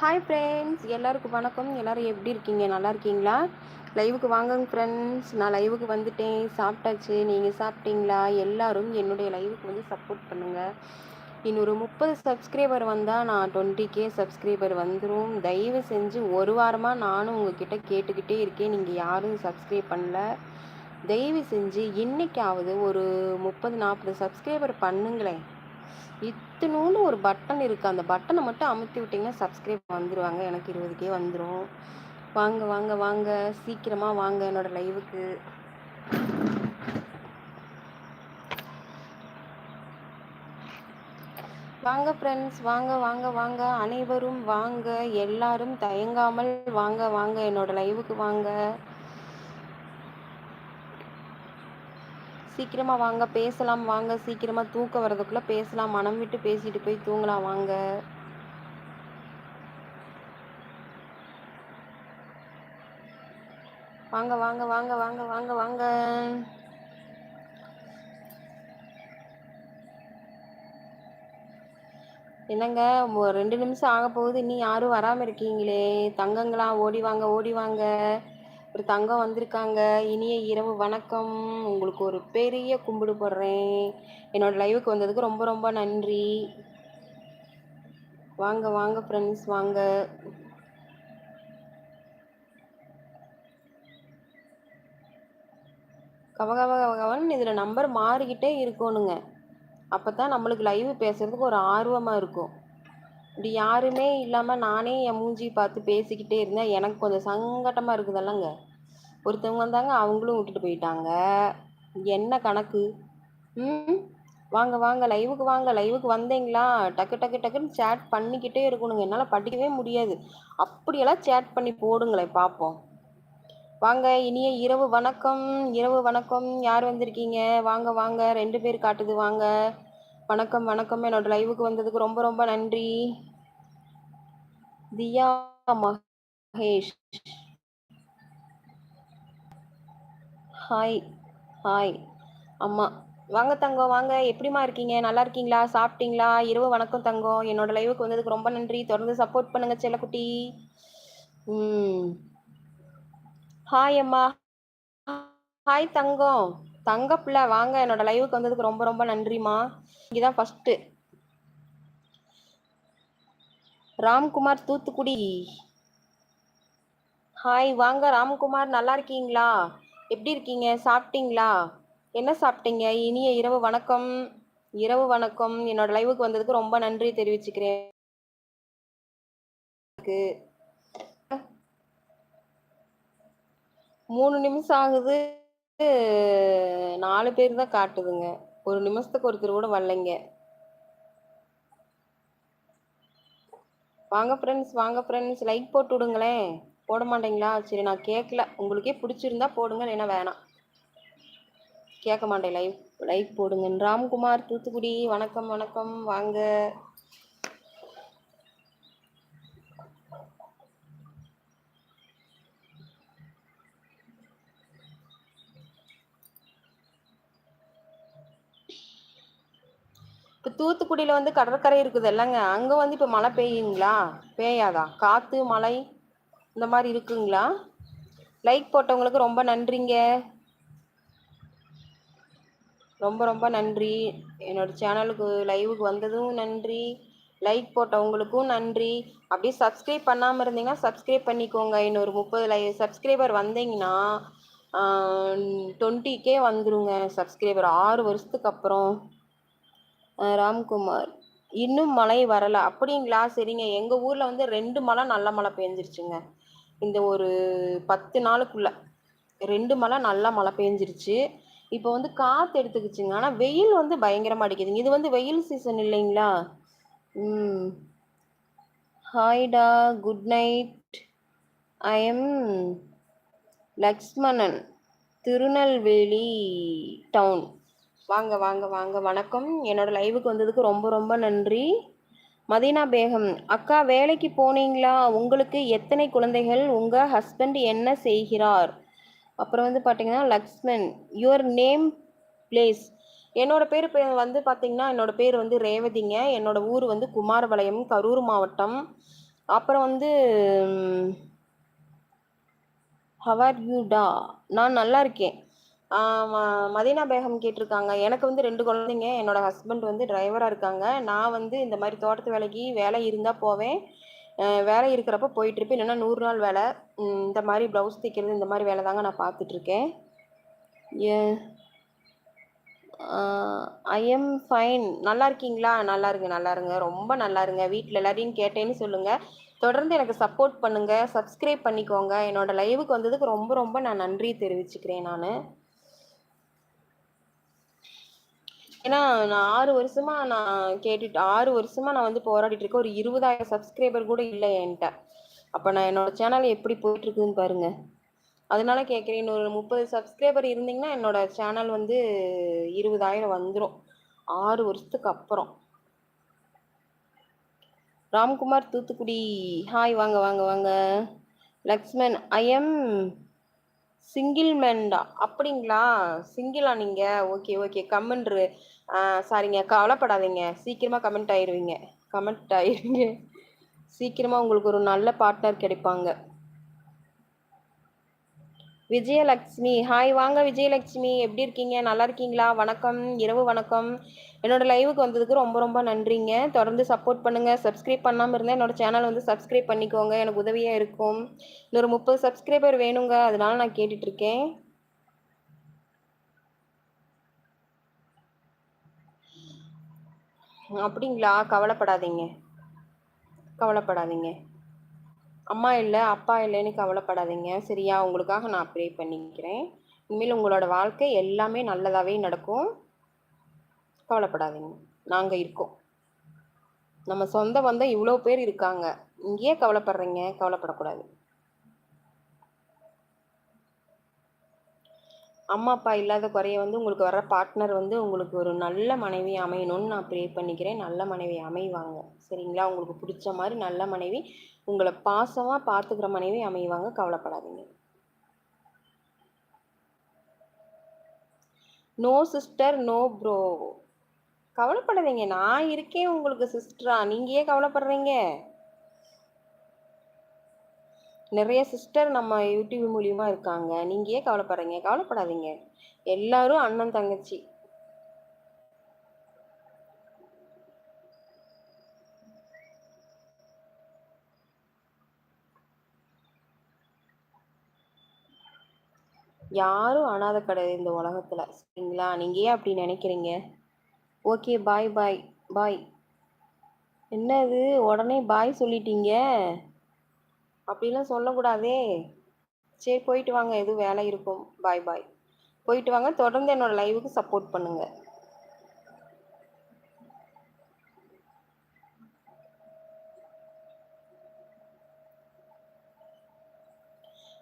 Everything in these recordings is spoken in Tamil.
ஹாய் ஃப்ரெண்ட்ஸ் எல்லாருக்கும் வணக்கம். எல்லோரும் எப்படி இருக்கீங்க? நல்லா இருக்கீங்களா? லைவுக்கு வாங்கங்க ஃப்ரெண்ட்ஸ் நான் லைவுக்கு வந்துட்டேன். சாப்பிட்டாச்சு. நீங்கள் சாப்பிட்டீங்களா? எல்லாரும் என்னுடைய லைவுக்கு வந்து சப்போர்ட் பண்ணுங்கள் இன்னொரு முப்பது சப்ஸ்கிரைபர் வந்தால் நான் டுவெண்ட்டி கே சப்ஸ்கிரைபர் வந்துடும் தயவு செஞ்சு ஒரு வாரமாக நானும் உங்ககிட்ட கேட்டுக்கிட்டே இருக்கேன். நீங்கள் யாரும் சப்ஸ்கிரைப் பண்ணல. தயவு செஞ்சு இன்னைக்காவது ஒரு முப்பது நாற்பது சப்ஸ்கிரைபர் பண்ணுங்களேன். இத் இத்தினூண்டு ஒரு பட்டன் இருக்குது அந்த பட்டனை மட்டும் அமுத்தி விட்டிங்கன்னா சப்ஸ்கிரைப் வந்துடுவாங்க எனக்கு இருபதுக்கே வந்துடும் வாங்க வாங்க வாங்க. சீக்கிரமாக வாங்க என்னோடய லைவுக்கு வாங்க ஃப்ரெண்ட்ஸ் வாங்க வாங்க வாங்க. அனைவரும் வாங்க. எல்லாரும் தயங்காமல் வாங்க வாங்க. என்னோட லைவுக்கு வாங்க. சீக்கிரமாக வாங்க பேசலாம் வாங்க. சீக்கிரமாக தூக்கம் வர்றதுக்குள்ளே பேசலாம். மனம் விட்டு பேசிட்டு போய் தூங்கலாம் வாங்க. வாங்க வாங்க வாங்க வாங்க வாங்க வாங்க. என்னங்க ரெண்டு நிமிஷம் ஆக போகுது இன்னும் யாரும் வராமல் இருக்கீங்களே. தங்கங்களா ஓடி வாங்க ஓடி வாங்க. ஒரு தங்கம் வந்திருக்காங்க. இனிய இரவு வணக்கம். உங்களுக்கு ஒரு பெரிய கும்பிடு போடுறேன். என்னோட லைவுக்கு வந்ததுக்கு ரொம்ப ரொம்ப நன்றி. வாங்க வாங்க ஃப்ரெண்ட்ஸ் வாங்க. கவகவ கவகவன் இதில் நம்பர் மாறிக்கிட்டே இருக்கணுங்க. அப்போ தான் நம்மளுக்கு லைவ் பேசுகிறதுக்கு ஒரு ஆர்வமாக இருக்கும். இப்படி யாருமே இல்லாமல் நானே என் மூஞ்சி பார்த்து பேசிக்கிட்டே இருந்தேன். எனக்கு கொஞ்சம் சங்கட்டமாக இருக்குதல்லங்க. ஒருத்தவங்க வந்தாங்க அவங்களும் விட்டுட்டு போயிட்டாங்க. என்ன கணக்கு? ம்? வாங்க வாங்க லைவுக்கு வாங்க லைவுக்கு வந்தீங்களா? டக்கு டக்கு டக்குன்னு சேட் பண்ணிக்கிட்டே இருக்கணுங்க. என்னால் படிக்கவே முடியாது. அப்படியெல்லாம் சேட் பண்ணி போடுங்களேன் பார்ப்போம் வாங்க இனிய இரவு வணக்கம். இரவு வணக்கம். யார் வந்திருக்கீங்க? வாங்க வாங்க. ரெண்டு பேர் காட்டுது வாங்க. வணக்கம் வணக்கம். என்னோட லைவுக்கு வந்ததுக்கு ரொம்ப ரொம்ப நன்றி. தியா மகேஷ். ஹாய் ஹாய் அம்மா வாங்க தங்கம் வாங்க. எப்படிமா இருக்கீங்க? நல்லா இருக்கீங்களா? சாப்பிட்டீங்களா? இரவு வணக்கம் தங்கம் என்னோட லைவுக்கு வந்ததுக்கு ரொம்ப நன்றி. தொடர்ந்து சப்போர்ட் பண்ணுங்க செல்லக்குட்டி. ம் ஹாய் அம்மா. ஹாய் தங்கம் தங்க பிள்ளை வாங்க. என்னோட லைவுக்கு வந்ததுக்கு ரொம்ப ரொம்ப நன்றிம்மா. இங்கதான் ஃபர்ஸ்ட் ராம்குமார் தூத்துக்குடி. ஹாய் வாங்க. ராம்குமார் நல்லா இருக்கீங்களா? எப்படி இருக்கீங்க? சாப்பிட்டீங்களா? என்ன சாப்பிட்டீங்க? இனிய இரவு வணக்கம். இரவு வணக்கம். என்னோட லைவுக்கு வந்ததுக்கு ரொம்ப நன்றி தெரிவிச்சுக்கிறேன். மூணு நிமிஷம் ஆகுது. நாலு பேர் தான் காட்டுதுங்க. ஒரு நிமிஷத்துக்கு ஒருத்தர் கூட வரலைங்க. வாங்க ஃப்ரெண்ட்ஸ் வாங்க ஃப்ரெண்ட்ஸ் லைக் போட்டு விடுங்களேன். போட மாட்டேங்களா? சரி நான் கேட்கல உங்களுக்கே பிடிச்சிருந்தா போடுங்க இல்லைன்னா வேணாம். கேட்க மாட்டேன். லைவ் லைக் போடுங்க. ராம்குமார் தூத்துக்குடி. வணக்கம் வணக்கம். வாங்க இப்போ தூத்துக்குடியில் வந்து கடற்கரை இருக்குது இல்லைங்க. அங்கே வந்து இப்போ மழை பெய்யுங்களா? பெய்யாதா? காற்று மழை இந்த மாதிரி இருக்குங்களா? லைக் போட்டவங்களுக்கு ரொம்ப நன்றிங்க. ரொம்ப ரொம்ப நன்றி. என்னோட சேனலுக்கு லைவுக்கு வந்ததும் நன்றி. லைக் போட்டவங்களுக்கும் நன்றி. அப்படியே சப்ஸ்கிரைப் பண்ணாமல் இருந்தீங்கன்னா சப்ஸ்கிரைப் பண்ணிக்கோங்க. இன்னொரு முப்பது லை சப்ஸ்கிரைபர் வந்தீங்கன்னா டுவெண்ட்டிக்கே வந்துருங்க சப்ஸ்கிரைபர் ஆறு வருஷத்துக்கு அப்புறம். ராம்குமார். இன்னும் மழை வரலை. அப்படிங்களா? சரிங்க. எங்கள் ஊரில் வந்து ரெண்டு மழை நல்ல மழை பெஞ்சிருச்சுங்க. இந்த ஒரு பத்து நாளுக்குள்ள. ரெண்டு மழை நல்லா மழை பெஞ்சிருச்சு. இப்போ வந்து காற்று எடுத்துக்கிச்சுங்க. ஆனால் வெயில் வந்து பயங்கரமாக அடிக்குதுங்க. இது வந்து வெயில் சீசன் இல்லைங்களா? ம். ஹாய்டா good night I am Lakshmanan Tirunelveli town வாங்க வாங்க வாங்க. வணக்கம். என்னோட லைவுக்கு வந்ததுக்கு ரொம்ப ரொம்ப நன்றி. மதீனா பேகம் அக்கா வேலைக்கு போனீங்களா? உங்களுக்கு எத்தனை குழந்தைகள்? உங்கள் ஹஸ்பண்ட் என்ன செய்கிறார்? அப்புறம் வந்து பார்த்தீங்கன்னா லக்ஷ்மன் யுவர் நேம் பிளேஸ் என்னோட பேர் வந்து பார்த்தீங்கன்னா என்னோட பேர் வந்து ரேவதிங்க. என்னோட ஊர் வந்து குமாரபாளையம் கரூர் மாவட்டம். அப்புறம் வந்து ஹவர் யூடா நான் நல்லா இருக்கேன். மதீனா பேகம் கேட்டிருக்காங்க. எனக்கு வந்து ரெண்டு குழந்தைங்க என்னோட ஹஸ்பண்ட் வந்து டிரைவராக இருக்காங்க. நான் வந்து இந்த மாதிரி தோட்டத்து வேலைக்கு வேலை இருந்தால் போவேன். வேலை இருக்கிறப்ப போயிட்டுருப்பேன். இல்லைன்னா நூறு நாள் வேலை. இந்த மாதிரி ப்ளவுஸ் தைக்கிறது இந்த மாதிரி வேலை தாங்க நான் பார்த்துட்ருக்கேன் ஏ ஐ எம் ஃபைன் நல்லா இருக்கீங்களா? நல்லா இருங்க நல்லா இருங்க. ரொம்ப நல்லா இருங்க. வீட்டில் எல்லாரையும் கேட்டேன்னு சொல்லுங்கள் தொடர்ந்து எனக்கு சப்போர்ட் பண்ணுங்கள் சப்ஸ்கிரைப் பண்ணிக்கோங்க. என்னோட லைவுக்கு வந்ததுக்கு ரொம்ப ரொம்ப நான் நன்றி தெரிவிச்சுக்கிறேன் நான். ஏன்னா நான் ஆறு வருஷமா நான் கேட்டுட்டு ஆறு வருஷமா நான் வந்து போராடிட்டு இருக்கேன். ஒரு இருபதாயிரம் சப்ஸ்கிரைபர் கூட இல்லை என்கிட்ட. அப்போ நான் என்னோட சேனல் எப்படி போயிட்டு இருக்குன்னு பாருங்க. அதனால கேட்குறேன் இன்னொரு முப்பது சப்ஸ்கிரைபர் இருந்தீங்கன்னா என்னோட சேனல் வந்து இருபதாயிரம் வந்துடும் ஆறு வருஷத்துக்கு அப்புறம். ராம்குமார் தூத்துக்குடி. ஹாய் வாங்க வாங்க வாங்க. லக்ஷ்மன் ஐ எம் சிங்கிள் மேன்டா அப்படிங்களா? சிங்கிளா நீங்கள் ஓகே ஓகே கமெண்ட்ரு சாரிங்க கவலைப்படாதீங்க. சீக்கிரமாக கமெண்ட் ஆயிடுவீங்க கமெண்ட் ஆயிடுவீங்க சீக்கிரமாக உங்களுக்கு ஒரு நல்ல பார்ட்னர் கிடைப்பாங்க. விஜயலக்ஷ்மி. ஹாய் வாங்க விஜயலக்ஷ்மி. எப்படி இருக்கீங்க? நல்லா இருக்கீங்களா? வணக்கம். இரவு வணக்கம். என்னோட லைவுக்கு வந்ததுக்கு ரொம்ப ரொம்ப நன்றிங்க. தொடர்ந்து சப்போர்ட் பண்ணுங்க. சப்ஸ்கிரைப் பண்ணாமல் இருந்தால் என்னோட சேனல் வந்து சப்ஸ்கிரைப் பண்ணிக்கோங்க. எனக்கு உதவியாக இருக்கும். இன்னொரு முப்பது சப்ஸ்கிரைபர் வேணுங்க. அதனால நான் கேட்டுட்ருக்கேன் அப்படிங்களா? கவலைப்படாதீங்க. கவலைப்படாதீங்க. அம்மா இல்லை அப்பா இல்லைன்னு கவலைப்படாதீங்க. சரியா? உங்களுக்காக நான் ப்ரே பண்ணிக்கிறேன். இனிமேல் உங்களோட வாழ்க்கை எல்லாமே நல்லதாகவே நடக்கும். கவலைப்படாதீங்க. நாங்கள் இருக்கோம். நம்ம சொந்த பந்தம் இவ்வளோ பேர் இருக்காங்க. இங்கேயே கவலைப்படுறீங்க. கவலைப்படக்கூடாது. அம்மா அப்பா இல்லாத குறைய வந்து உங்களுக்கு வர பார்ட்னர் வந்து உங்களுக்கு ஒரு நல்ல மனைவி அமையணும்னு நான் ப்ரே பண்ணிக்கிறேன். நல்ல மனைவி அமைவாங்க. சரிங்களா? உங்களுக்கு பிடிச்ச மாதிரி நல்ல மனைவி உங்களை பாசமாக பார்த்துக்கிற மனைவி அமைவாங்க. கவலைப்படாதீங்க. நோ சிஸ்டர் நோ ப்ரோ கவலைப்படாதீங்க. நான் இருக்கேன் உங்களுக்கு சிஸ்டரா நீங்கள் ஏன் கவலைப்படுறீங்க? நிறைய சிஸ்டர் நம்ம யூடியூப் மூலியமா இருக்காங்க. நீங்க ஏன் கவலைப்படுறீங்க? கவலைப்படாதீங்க. எல்லாரும் அண்ணன் தங்கச்சி. யாரும் அனாத கிடையாது இந்த உலகத்துல. சரிங்களா? நீங்க ஏன் அப்படி நினைக்கிறீங்க? ஓகே பாய் பாய் பாய் என்னது? உடனே பாய் சொல்லிட்டீங்க. அப்படிலாம் சொல்லக்கூடாதே. சரி போயிட்டு வாங்க. எதுவும் வேலை இருக்கும். பாய் பாய் போயிட்டு வாங்க. தொடர்ந்து என்னோட லைவுக்கு சப்போர்ட் பண்ணுங்க.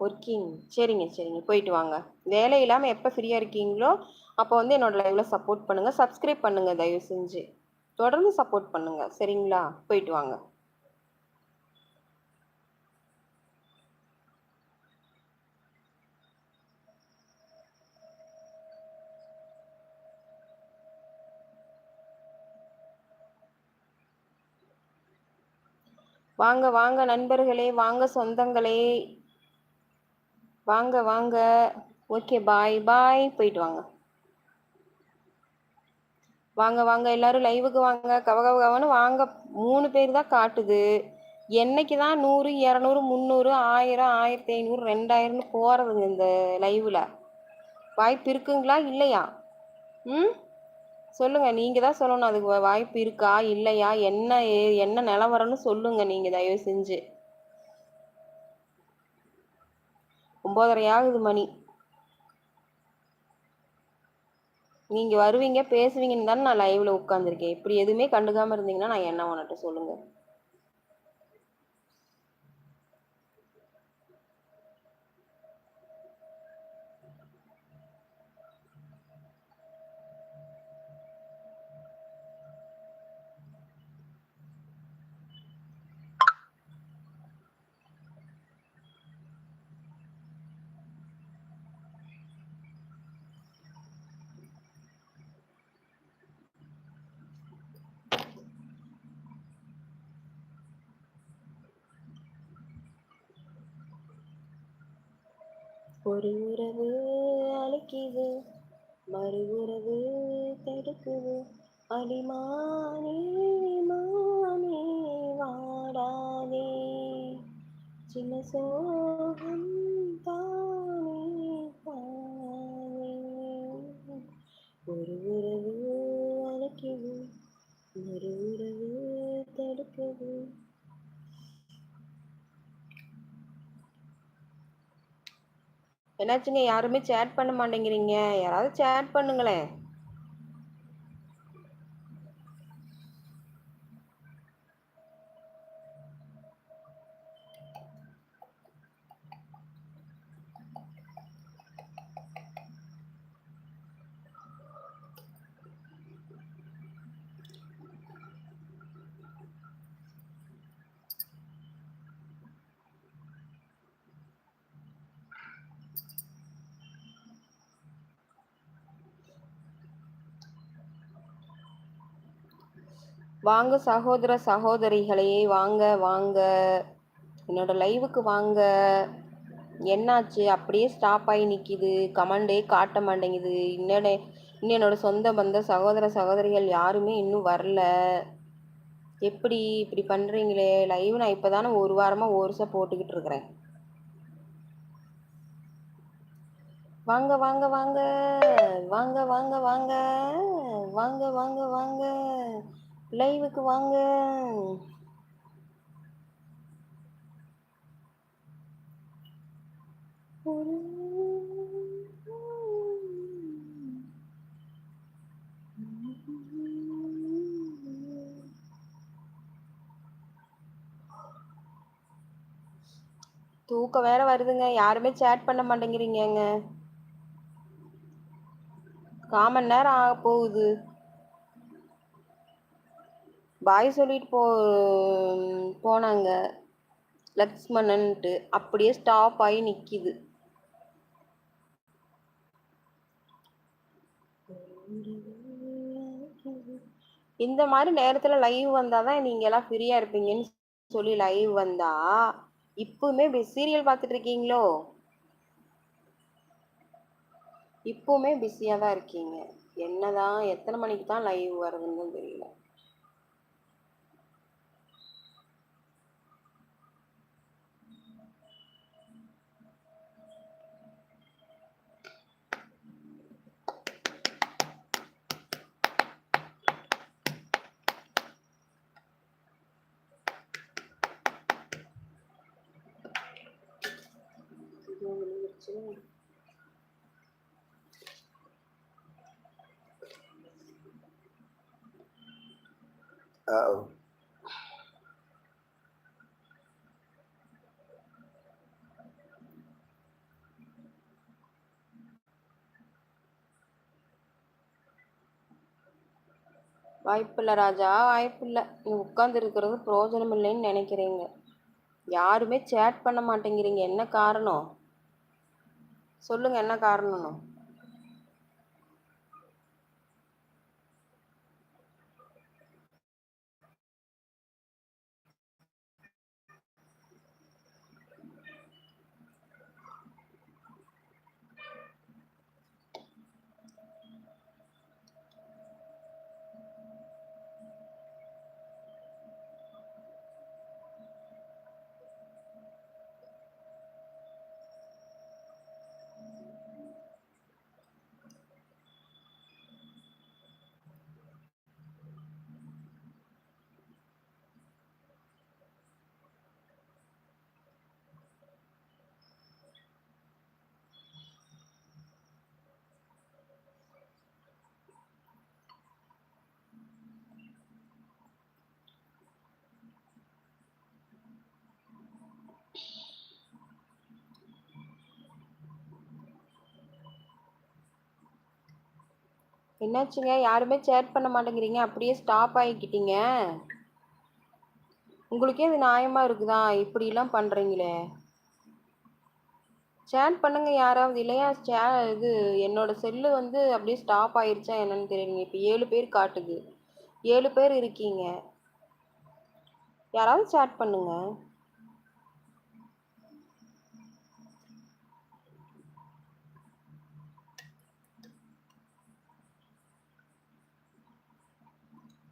ஒர்க்கிங் சரிங்க சரிங்க. போயிட்டு வாங்க. வேலை இல்லாமல் எப்போ ஃப்ரீயாக இருக்கீங்களோ அப்போ வந்து என்னோட லைவில் சப்போர்ட் பண்ணுங்கள் சப்ஸ்கிரைப் பண்ணுங்கள் தயவு செஞ்சு. தொடர்ந்து சப்போர்ட் பண்ணுங்கள் சரிங்களா? போயிட்டு வாங்க. வாங்க வாங்க நண்பர்களே வாங்க சொந்தங்களே. வாங்க வாங்க. Okay bye bye. போயிட்டு வாங்க. வாங்க வாங்க. எல்லாரும் லைவுக்கு வாங்க. கவகவகவன்னு வாங்க. மூணு பேர் தான் காட்டுது. என்னைக்கு தான் நூறு இரநூறு முந்நூறு ஆயிரம் ஆயிரத்தி ஐநூறு ரெண்டாயிரம்னு போகிறதுங்க இந்த லைவில் வாய்ப்பு இருக்குங்களா? இல்லையா? ம்? சொல்லுங்க நீங்க தான் சொல்லணும். அதுக்கு வாய்ப்பு இருக்கா இல்லையா என்ன என்ன நிலவரம்னு சொல்லுங்க நீங்க தயவு செஞ்சு. ஒன்பதரை ஆகுது மணி. நீங்க வருவீங்க பேசுவீங்கன்னு தானே நான் லைவ்ல உட்காந்துருக்கேன் இப்படி எதுவுமே கண்டுக்காம இருந்தீங்கன்னா நான் என்ன உனட்டு சொல்லுங்க? ஒரு உறவு அழைக்குது மறு உறவு தடுக்குது அடிமானே மானே வாடாதே. சின்ன சோகம் தானே தானே ஒரு உறவு அழைக்குது மறு உறவு தடுக்குது என்னாச்சுங்க? யாருமே சேட் பண்ண மாட்டேங்கிறீங்க. யாராவது சேட் பண்ணுங்களேன். வாங்க சகோதர சகோதரிகளே வாங்க வாங்க. என்னோட லைவுக்கு வாங்க. என்னாச்சு? அப்படியே ஸ்டாப் ஆகி நிற்கிது கமெண்டே காட்ட மாட்டேங்குது. இன்னோட இன்னும் என்னோட சொந்த பந்த சகோதர சகோதரிகள் யாருமே இன்னும் வரல. எப்படி இப்படி பண்ணுறீங்களே லைவ் நான் இப்போ தானே ஒரு வாரமாக ஒரு போட்டுக்கிட்டு இருக்கிறேன். வாங்க வாங்க வாங்க. வாங்க வாங்க வாங்க. வாங்க வாங்க வாங்க. லைவுக்கு வாங்க. தூக்கம் வேற வருதுங்க. யாருமே சேட் பண்ண மாட்டேங்கிறீங்க காமன் நேரம் ஆக போகுது. பாய் சொல்லிட்டு போ போனாங்க. லக்ஷ்மணன்ட்டு அப்படியே ஸ்டாப் ஆகி நிற்கிது இந்த மாதிரி நேரத்தில் லைவ் வந்தால் தான் நீங்கள் எல்லாம் ஃப்ரீயாக இருப்பீங்கன்னு சொல்லி லைவ் வந்தா இப்பவுமே சீரியல் பார்த்துட்டு இருக்கீங்களோ? இப்பவுமே பிஸியாக தான் இருக்கீங்க. என்னதான் எத்தனை மணிக்கு தான் லைவ் வருதுன்னு தெரியல. Uh-oh. வாய்ப்பில்லை ராஜா வாய்ப்பில்லை. நீ உட்காந்து இருக்கிறது பிரயோஜனம் இல்லைன்னு நினைக்கிறீங்க. யாருமே சேட் பண்ண மாட்டேங்கிறீங்க. என்ன காரணம்? சொல்லுங்க என்ன காரணம்னு. என்னாச்சுங்க? யாருமே சேட் பண்ண மாட்டேங்கிறீங்க. அப்படியே ஸ்டாப் ஆகிக்கிட்டீங்க. உங்களுக்கே இது நியாயமாக இருக்குதா? இப்படிலாம் பண்ணுறீங்களே சேட் பண்ணுங்க யாராவது. இல்லையா? சே இது என்னோட செல்லு வந்து அப்படியே ஸ்டாப் ஆயிடுச்சா என்னன்னு தெரியலங்க. இப்போ ஏழு பேர் காட்டுது. ஏழு பேர் இருக்கீங்க. யாராவது சேட் பண்ணுங்கள்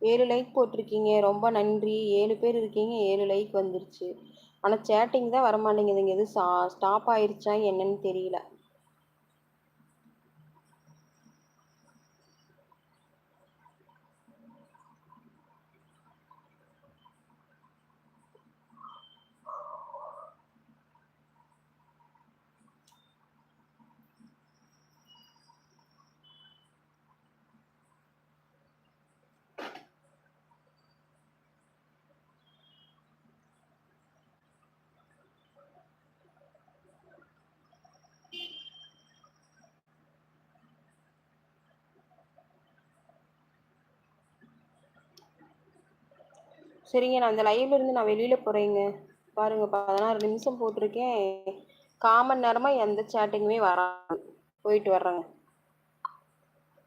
ஏழு லைக் போட்டிருக்கீங்க. ரொம்ப நன்றி. ஏழு பேர் இருக்கீங்க. ஏழு லைக் வந்துருச்சு. ஆனால் சேட்டிங் தான் வர மாட்டேங்குதுங்க எது ஸ்டாப் ஆயிருச்சா என்னன்னு தெரியல. சரிங்க நான் அந்த லைவ்ல இருந்து நான் வெளியில போறேங்க. பாருங்க பதினாறு நிமிஷம் போட்டிருக்கேன். காமன் நேரமா எந்த சேட்டிங்குமே வராது. போயிட்டு வர்றேங்க.